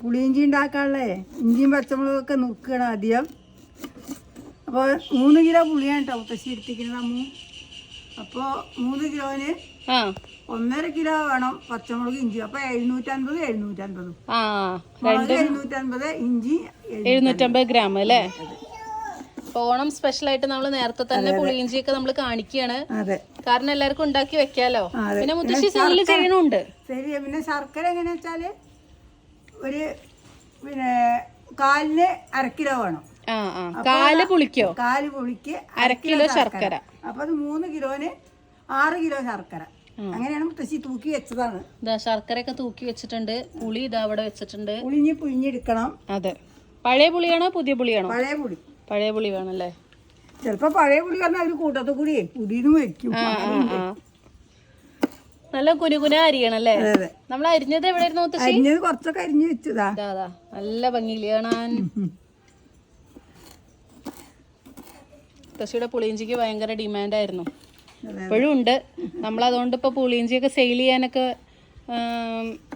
പുളിയിഞ്ചി ഉണ്ടാക്കാനുള്ളേ. ഇഞ്ചിയും പച്ചമുളകൊക്കെ നുറുക്കണം ആദ്യം. അപ്പോൾ മൂന്ന് കിലോ പുളിയാണ് കേട്ടോ മുത്തശ്ശി എടുത്തിരിക്കുന്നത് അമ്മു. അപ്പോൾ മൂന്ന് കിലോന് ഒന്നര കിലോ വേണം പച്ചമുളക് ഇഞ്ചി അപ്പൊ എഴുന്നൂറ്റൻപത് എഴുന്നൂറ്റൻപതും. ആ മുളക് എഴുന്നൂറ്റൻപത് ഇഞ്ചി എഴുന്നൂറ്റി- എഴുന്നൂറ്റമ്പത് ഗ്രാം അല്ലേ? ഓണം സ്പെഷ്യൽ ആയിട്ട് നമ്മൾ നേരത്തെ തന്നെ പുളിയിഞ്ചിയൊക്കെ നമ്മൾ കാണിക്കുകയാണ് കാരണം എല്ലാവർക്കും ഉണ്ടാക്കി വെക്കാലോ. പിന്നെ മുത്തശ്ശി സെല്ല് ചെയ്യണുണ്ട്. ശരി പിന്നെ ശർക്കര എങ്ങനെയാ വെച്ചാൽ ഒരു പിന്നെ കാലിന് അര കിലോ വേണം കാൽ പുളിക്കോ? കാൽ പുളിക്ക് അര കിലോ ശർക്കര. അപ്പൊ അത് മൂന്ന് കിലോന് ആറ് കിലോ ശർക്കര. അങ്ങനെയാണ് മുത്തശ്ശി തൂക്കി വെച്ചതാണ്. ഇതാ ശർക്കരയൊക്കെ തൂക്കി വെച്ചിട്ടുണ്ട്. പുളി ഇതാ അവിടെ വെച്ചിട്ടുണ്ട്. പുളിഞ്ഞ് പുഴിഞ്ഞെടുക്കണം. അതെ. പഴയ പുളിയാണോ പുതിയ പുളിയാണോ? പഴയ പുളി. പഴയ പുളി വേണല്ലേ? ചിലപ്പോ പഴയ പുളി പറഞ്ഞാൽ അവർ കൂട്ടത്തിൽ കൂടി പുതിയതും വെക്കും നല്ല കുനുകുന അരിയണല്ലേ നമ്മൾ അരിഞ്ഞത് എവിടെയായിരുന്നു അരിഞ്ഞത് കുറച്ചൊക്കെ അരിഞ്ഞു വെച്ചതാ നല്ല ഭംഗിയിൽ കാണാൻ? മുത്തശ്ശിയുടെ പുളിയിഞ്ചിക്ക് ഭയങ്കര ഡിമാൻഡായിരുന്നു ആയിരുന്നു. ഇപ്പോഴും ഉണ്ട്. നമ്മൾ അതുകൊണ്ട് ഇപ്പോൾ പുളിയിഞ്ചിയൊക്കെ സെയിൽ ചെയ്യാനൊക്കെ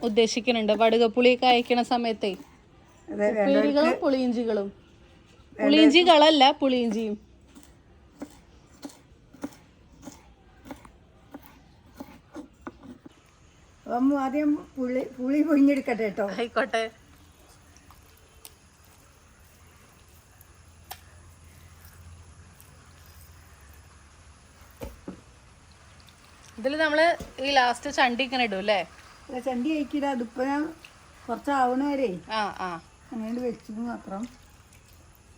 ഉദ്ദേശിക്കുന്നുണ്ട്. വടുകപ്പുളിയൊക്കെ അയക്കണ സമയത്തേ. പുളിയിഞ്ചികളും. പുളിയിഞ്ചി പുളിയിഞ്ചികളല്ല പുളിയിഞ്ചിയും. അപ്പം ആദ്യം പുളി പുളി പൊഴിഞ്ഞെടുക്കട്ടെ കേട്ടോ. ആയിക്കോട്ടെ. ഇതിൽ നമ്മൾ ഈ ലാസ്റ്റ് ചണ്ടി ഇങ്ങനെ ഇടും അല്ലേ? ചണ്ടി അയക്കില്ല അതിപ്പോ ഞാൻ കുറച്ചാവണ വരെ ആ ആ. അങ്ങനെ വെച്ചു മാത്രം.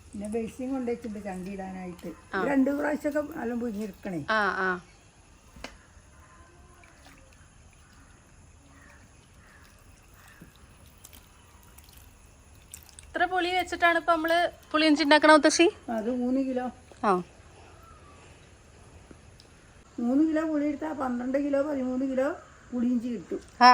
പിന്നെ ബേസിങ് കൊണ്ടുവച്ചിട്ടുണ്ട് ചണ്ടി ഇടാനായിട്ട്. രണ്ടു പ്രാവശ്യമൊക്കെ നല്ല പുഞ്ഞിരിക്കണേ ആ ആ. പുളി വെച്ചിട്ടാണ് ഇപ്പൊ നമ്മൾ പുളിയിഞ്ചി ഉണ്ടാക്കണ മുത്തശ്ശി? അത് മൂന്ന് കിലോ. ആ. മൂന്ന് കിലോ പുളി എടുത്താൽ പന്ത്രണ്ട് കിലോ പതിമൂന്ന് കിലോ പുളിയിഞ്ചി കിട്ടും. ആ.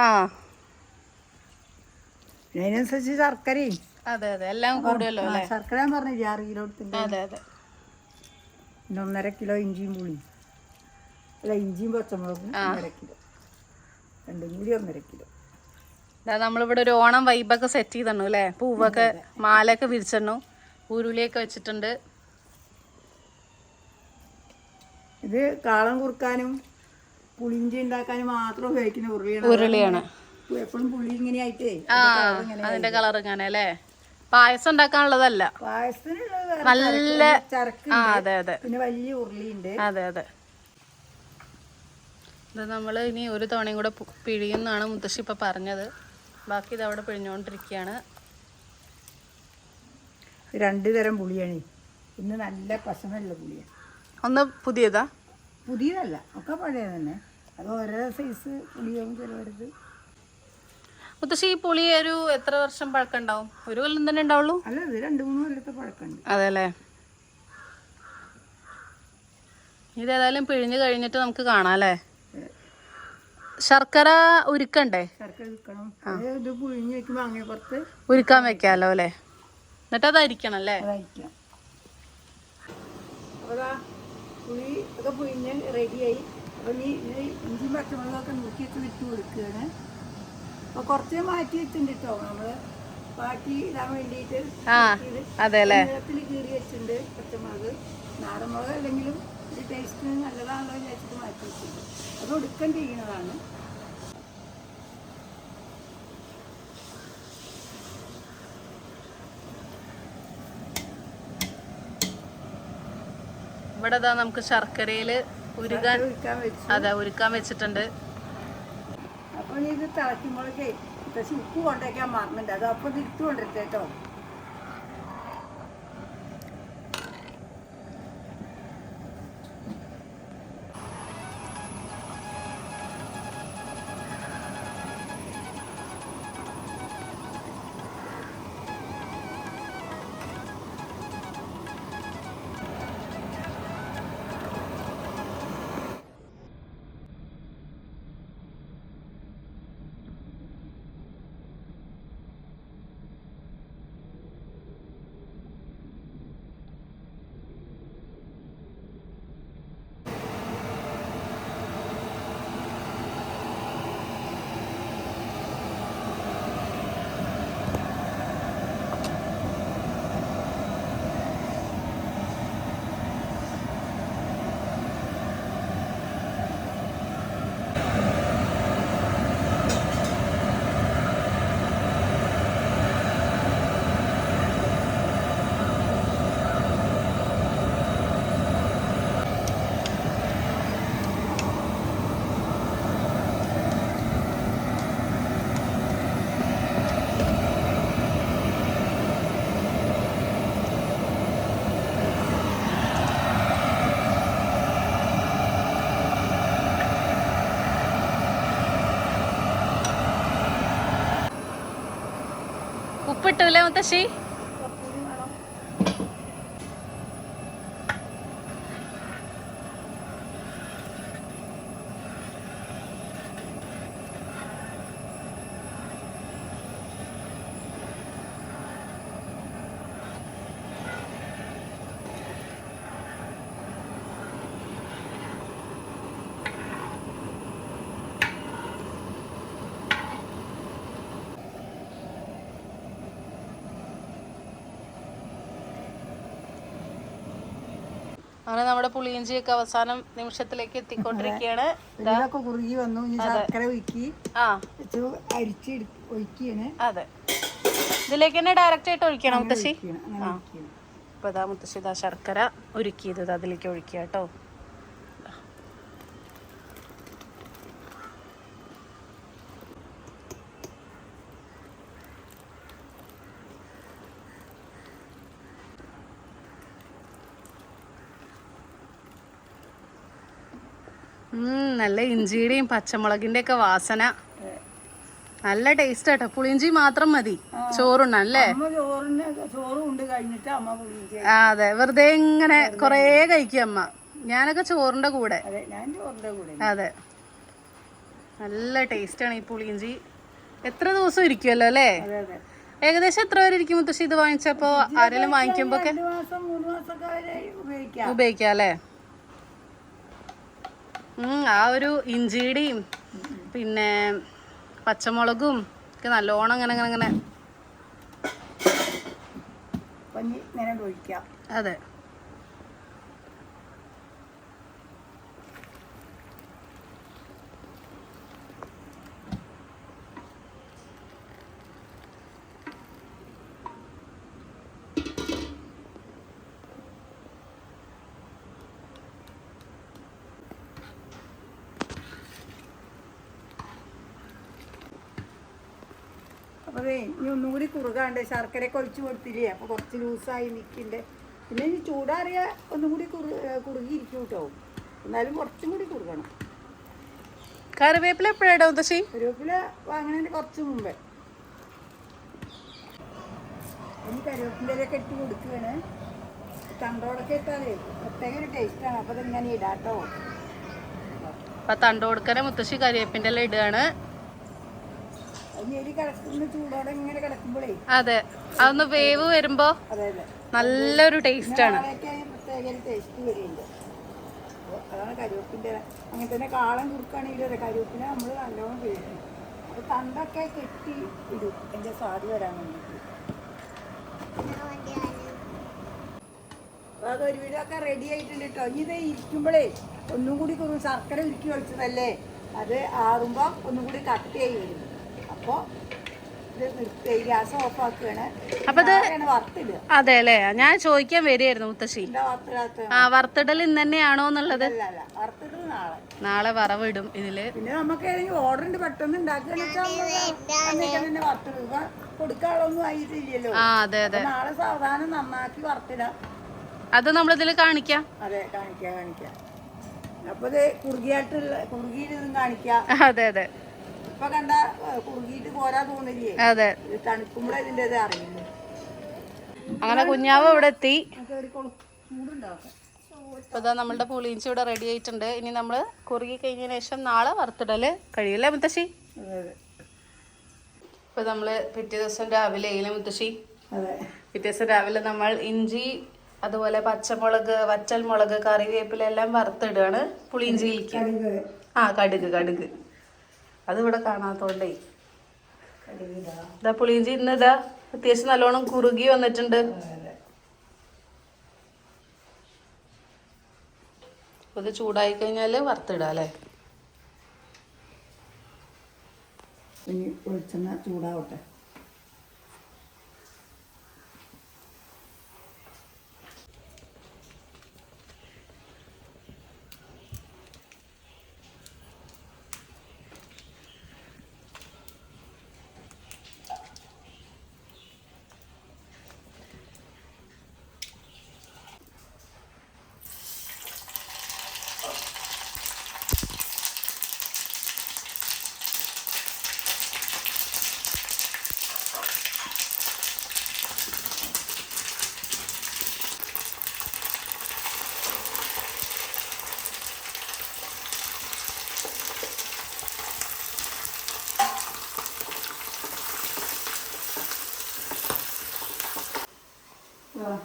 അതിനനുസരിച്ച് ശർക്കരയും. അതെ അതെ. എല്ലാം കൂടുമല്ലോ ആ, ശർക്കര ഞാൻ പറഞ്ഞില്ലേ ആറ് കിലോ എടുത്തിട്ടുണ്ട്. അതെ അതെ. പിന്നെ ഒന്നര കിലോ ഇഞ്ചിയും പുളിയും. അല്ല ഇഞ്ചിയും പച്ചമുളകും ഒന്നര കിലോ. രണ്ടും കൂടി ഒന്നര കിലോ. നമ്മളിവിടെ ഒരു ഓണം വൈബൊക്കെ സെറ്റ് ചെയ്തണു അല്ലേ? പൂവൊക്കെ മാലയൊക്കെ വിരിച്ചിടണു. ഉരുളിയൊക്കെ വെച്ചിട്ടുണ്ട്. ഇത് കാളം കുറുക്കാനും പുളിഞ്ചി ഉണ്ടാക്കാനും മാത്രം ഉപയോഗിക്കുന്ന ഉരുളിയാണ്. ഉരുളിയാണ്. എപ്പോഴും പുളി ഇങ്ങനെ ആയിട്ടേ അതിന്റെ കളർ ഇങ്ങനെ അല്ലേ? പായസം ഉണ്ടാക്കാനുള്ളതല്ല. പായസത്തിനുള്ളത് നല്ല ചരക്ക് അതെ അതെ. പിന്നെ വലിയ ഉരുളിയുണ്ട്. അതെ അതെ. ഇത് നമ്മൾ ഇനി ഒരു തവണയും കൂടെ പിഴിയുന്നാണ് മുത്തശ്ശി ഇപ്പൊ പറഞ്ഞത്. ബാക്കി ഇത് അവിടെ പിഴിഞ്ഞുകൊണ്ടിരിക്കുകയാണ്. രണ്ട് തരം പുളിയാണ്. ഇന്ന് നല്ല പശമുള്ള പുളിയാണ് ഒന്ന് പുതിയതാ? പുതിയതല്ല ഒക്കെ പഴയ തന്നെ. അത് ഓരോ സൈസ് പുളിയാവും ചിലവരുത്. മുത്തശ്ശി ഈ പുളി ഒരു എത്ര വർഷം പഴക്കമുണ്ടാവും ഒരു കൊല്ലം തന്നെ ഉണ്ടാവുള്ളൂ? അല്ല ഇത് രണ്ട് മൂന്ന് കൊല്ലത്തെ പഴക്കമുണ്ട്. അതെ അല്ലേ ഇതേതായാലും പിഴിഞ്ഞ് കഴിഞ്ഞിട്ട് നമുക്ക് കാണാം അല്ലേ ശർക്കര ഉരുക്കണ്ടേ ശർക്കര വിൽക്കണം അത് ഇത് പുഴിഞ്ഞ് വെക്കുമ്പോൾ അങ്ങനെ ഉരുക്കണ്ടേ? ഉരുക്കാൻ വെക്കാലോ അല്ലേ? എന്നിട്ട് അത് അരിക്കണം അല്ലേ അതാ റെഡിയായി അപ്പോൾ നീ പച്ചമുളകൊക്കെ നോക്കിയിട്ട് കൊടുക്കുകയാണ്. അപ്പോൾ കുറച്ച് മാറ്റി വെച്ചിട്ടുണ്ട് കേട്ടോ നമ്മൾ ഇടാൻ വേണ്ടിയിട്ട് അതെ കീറി വെച്ചിട്ടുണ്ട് പച്ചമുളക്. അല്ലെങ്കിലും ടേസ്റ്റിന് നല്ലതാണല്ലോ വിചാരിച്ചിട്ട് മാറ്റി അത് ഒടുക്കം ചെയ്യുന്നതാണ് ഇവിടെ ഇതാ നമുക്ക് ശർക്കരയിൽ ഉരുകാൻ അതെ ഉരുക്കാൻ വെച്ചിട്ടുണ്ട്. അപ്പോൾ ഇത് തിളയ്ക്കുമ്പോഴേക്കേ ഉപ്പ് കൊണ്ടേക്കാൻ മറന്നുണ്ട് അത് അപ്പോൾ ഇത് ഇട്ട് पटवल्या मग तशी? അങ്ങനെ നമ്മുടെ പുളിയിഞ്ചിയൊക്കെ അവസാനം നിമിഷത്തിലേക്ക് എത്തിക്കൊണ്ടിരിക്കുകയാണ്. ഇതൊക്കെ കുറുകി വന്നു. ശർക്കര ഒഴുക്കി. ആ. അരിച്ച് ഒഴിക്കുകയാണ്. അതെ. ഇതിലേക്ക് തന്നെ ഡയറക്റ്റ് ആയിട്ട് ഒഴിക്കണം മുത്തശ്ശി? ആ. ഇപ്പൊ ഇതാ മുത്തശ്ശി ഇതാ ശർക്കര ഉരുക്കിയത് ഇത് അതിലേക്ക് ഒഴിക്കുക കേട്ടോ. നല്ല ഇഞ്ചിയുടെയും പച്ചമുളകിന്റെ ഒക്കെ വാസന. നല്ല ടേസ്റ്റ് ആട്ടോ. പുളിയിഞ്ചി മാത്രം മതി. ചോറുണ്ടല്ലേ ആ അതെ. വെറുതെ ഇങ്ങനെ കൊറേ കഴിക്കും അമ്മ. ഞാനൊക്കെ ചോറിന്റെ കൂടെ. അതെ നല്ല ടേസ്റ്റ് ആണ് ഈ പുളിയിഞ്ചി. എത്ര ദിവസം ഇരിക്കുമല്ലോ അല്ലേ? ഏകദേശം എത്ര വരെ ഇരിക്കും മുത്തശ്ശി ഇത് വാങ്ങിച്ചപ്പോ? ആരെങ്കിലും വാങ്ങിക്കുമ്പോ ഉപയോഗിക്കാം അല്ലേ? ആ ഒരു ഇഞ്ചിയുടെയും പിന്നെ പച്ചമുളകും ഒക്കെ നല്ലോണം അങ്ങനെ അങ്ങനെ അങ്ങനെ അതെ. അപ്പോൾ അതേ ഇനി ഒന്നും കൂടി കുറുകാണ്ട് ശർക്കര ഒഴിച്ച് കൊടുത്തില്ലേ? അപ്പോൾ കുറച്ച് ലൂസായി മിക്കിന്റെ പിന്നെ ഇനി ചൂടാറിയ ഒന്നും കൂടി കുറു കുറുകിയിരിക്കും കേട്ടോ എന്നാലും കുറച്ചും കൂടി കുറുകണം. കറിവേപ്പില എപ്പോഴാണ് മുത്തശ്ശി? കറിവേപ്പില വാങ്ങണതിന് കുറച്ച് മുമ്പേ. ഇനി കരുവേപ്പിലൊക്കെ ഇട്ട് കൊടുക്കുകയാണ്. തണ്ടോടൊക്കെ ഇട്ടാലേ പ്രത്യേക ഒരു ടേസ്റ്റാണ് അപ്പോൾ ഇതിങ്ങനെ ഇടാട്ടോ അപ്പൊ തണ്ട് കൊടുക്കനെ മുത്തശ്ശി കറിവേപ്പിന്റെ എല്ലാം ഇടുകയാണ്. അതെ. അതൊന്ന് വേവ് വരുമ്പോ നല്ലൊരു ടേസ്റ്റ് ആണ്. അതാണ് കരുവേപ്പിന്റെ അങ്ങനെ തന്നെ കാളം കുറുക്കാണെങ്കിലും അതെ കരുവേപ്പിനെ നമ്മൾ നല്ലോണം അപ്പോൾ തണ്ടൊക്കെ കെട്ടി ഇടും. എന്റെ സ്വാദ് വരാൻ വേണ്ടിയിട്ട്. അപ്പോൾ അത് ഒരുവിധമൊക്കെ റെഡി ആയിട്ടുണ്ട് കേട്ടോ ഇനി ഇത് ഇരിക്കുമ്പോഴേ ഒന്നും കൂടി ശർക്കര ഉരുക്കി ഒഴിച്ചതല്ലേ? അത് ആറുമ്പോൾ ഒന്നും കൂടി കട്ട് വരും അപ്പോൾ അതെ അല്ലേ? ഞാൻ ചോദിക്കാൻ വരികയായിരുന്നു മുത്തശ്ശി. ആ വറുത്തിടൽ ഇന്ന് തന്നെയാണോ എന്നുള്ളത് നാളെ. വറവിടും ഇതിൽ. പിന്നെ നമുക്ക് ഓർഡർ ഉണ്ട് പെട്ടെന്ന് ഉണ്ടാക്കുകയെന്ന് വെച്ചാൽ അന്നേരം തന്നെ വറുത്തിടുക കൊടുക്കാളൊന്നും ആയിട്ടില്ലല്ലോ. ആ അതെ അതെ. നാളെ സാവധാനം നന്നാക്കി വറുത്തിടാം. അത് നമ്മളിതിൽ കാണിക്കാം. അതെ കാണിക്കാം കാണിക്കാം. അപ്പൊ കുറുകിയായിട്ടുള്ള കുറുകിയിൽ കാണിക്കാം. അതെ അതെ. ഇപ്പൊ കണ്ട കുറുകിട്ട് കുറുകിയിട്ട് പോരാ തോന്നില്ലേ അതെ. തണുക്കുമ്പോഴേ ഇതിന്റെ ഇത് അറിയുള്ളൂ. അങ്ങനെ കുഞ്ഞാവ് ഇവിടെ എത്തി. ഇപ്പൊ ഇതാ നമ്മളുടെ പുളിയിഞ്ചി ഇവിടെ റെഡി ആയിട്ടുണ്ട്. ഇനി നമ്മൾ കുറുകി കഴിഞ്ഞതിന് ശേഷം നാളെ വറുത്തിടൽ. കഴിയല്ലേ മുത്തശ്ശി? ഇപ്പൊ നമ്മൾ പിറ്റേ ദിവസം രാവിലെ ആയില്ലേ മുത്തശ്ശി? അതെ. പിറ്റേ ദിവസം രാവിലെ നമ്മൾ ഇഞ്ചി അതുപോലെ പച്ചമുളക് വറ്റൽ മുളക് കറിവേപ്പില എല്ലാം വറുത്തിടുകയാണ് പുളിയിഞ്ചിയിലേക്ക്. ആ കടുക് കടുക്. അത് ഇവിടെ കാണാത്തോണ്ടേ ഇതാ പുളിയിഞ്ചി ഇന്ന് ഇതാ അത്യാവശ്യം നല്ലോണം കുറുകി വന്നിട്ടുണ്ട്. ഇത് ചൂടായി കഴിഞ്ഞാൽ വറുത്തിടാം അല്ലേ ഇനി വെളിച്ചെണ്ണ ചൂടാവട്ടെ.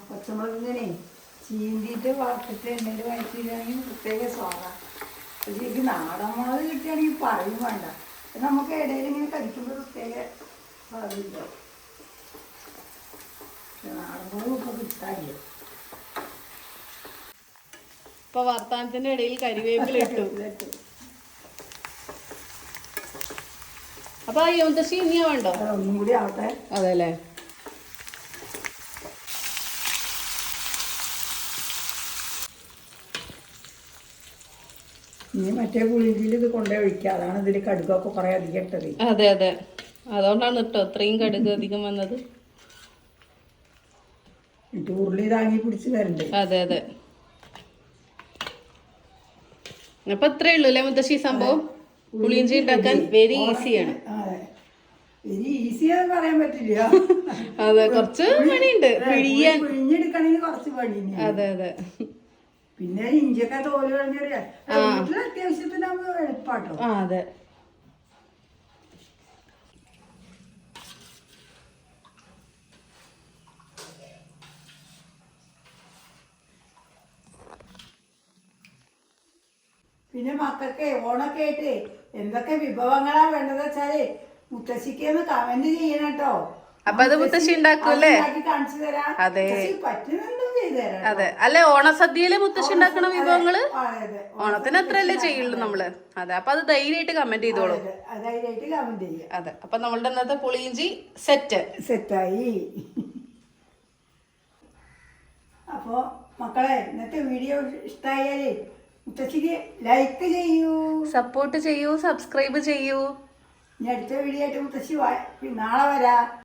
പച്ചമുളക് ഇങ്ങനെ ചീന്തിയിട്ട് വറുത്തിട്ട് എണ്ണയിൽ വഴറ്റിയിട്ടാണെങ്കിൽ പ്രത്യേക സ്വാദാണ് ശരിക്കും നാടൻ മുളക് കിട്ടുകയാണെങ്കിൽ പറയും വേണ്ട. നമുക്ക് ഇടയിൽ ഇങ്ങനെ കഴിക്കുമ്പോൾ പ്രത്യേക സ്വാദില്ല. നാടൻ മുളക് ഇപ്പോൾ കിട്ടാനില്ല. ഇപ്പൊ വർത്താനത്തിന്റെ ഇടയിൽ കരിവേപ്പില ഇട്ടു. അപ്പൊ ഈ ഇനിയാ വേണ്ടോ? ഒന്നും കൂടി ആവട്ടെ. അതെ അല്ലേ ഇനി മറ്റേ പുളിഞ്ചിയിൽ ഇത് കൊണ്ടേ ഒഴിക്കുക. അതാണ് ഇതിൽ കടുകൊക്കെ കുറേ അധികം ഇട്ടത് അതെ അതെ. അതുകൊണ്ടാണ് കേട്ടോ ഇത്രയും കടുക് അധികം വന്നത്. ഉരുളി താങ്ങി പിടിച്ച് വരണ്ടേ. അതെ അതെ. അപ്പൊ ഇത്രേ ഉള്ളൂ അല്ലേ മുത്തശ്ശി സംഭവം? പുളിയിഞ്ചി ഉണ്ടാക്കാൻ വെരി ഈസിയാണ് അതെ. ഇനി ഈസി എന്ന് പറയാൻ പറ്റില്ല. അതെ കുറച്ച് പണിയുണ്ട്. പിഴിയാൻ. പിഴിഞ്ഞെടുക്കണമെങ്കിൽ കുറച്ച് പണി അതെ അതെ. പിന്നെ ഇഞ്ചിയൊക്കെ തോൽ കളഞ്ഞറിയാം വീട്ടിൽ അത്യാവശ്യത്തിനാകുമ്പോൾ എളുപ്പാട്ടോ. ആ അതെ. പിന്നെ മക്കൾക്ക് ഓണൊക്കെ ആയിട്ട് എന്തൊക്കെ വിഭവങ്ങളാണ് വേണ്ടതെന്ന് വെച്ചാൽ മുത്തശ്ശിക്ക് കമന്റ് ചെയ്യണം കേട്ടോ അപ്പൊ അത് മുത്തശ്ശി ഉണ്ടാക്കൂല്ലേ? അതെ. അതെ. അല്ലെ ഓണസദ്യയിൽ മുത്തശ്ശി ഉണ്ടാക്കണ വിഭവങ്ങൾ? ഓണത്തിന് അത്രയല്ലേ ചെയ്യുള്ളൂ നമ്മൾ. അതെ അപ്പൊ അത് ധൈര്യമായിട്ട് കമന്റ് ചെയ്തോളൂ. അതെ അപ്പൊ നമ്മളുടെ ഇന്നത്തെ പുളിയിഞ്ചി സെറ്റ്. സെറ്റായി. അപ്പോൾ മക്കളെ ഇന്നത്തെ വീഡിയോ ഇഷ്ടായാലേ മുത്തശ്ശിക്ക് ലൈക്ക് ചെയ്യൂ. സപ്പോർട്ട് ചെയ്യൂ സബ്സ്ക്രൈബ് ചെയ്യൂ. ഇനി അടുത്ത വീഡിയോ ആയിട്ട് മുത്തശ്ശി നാളെ വരാം.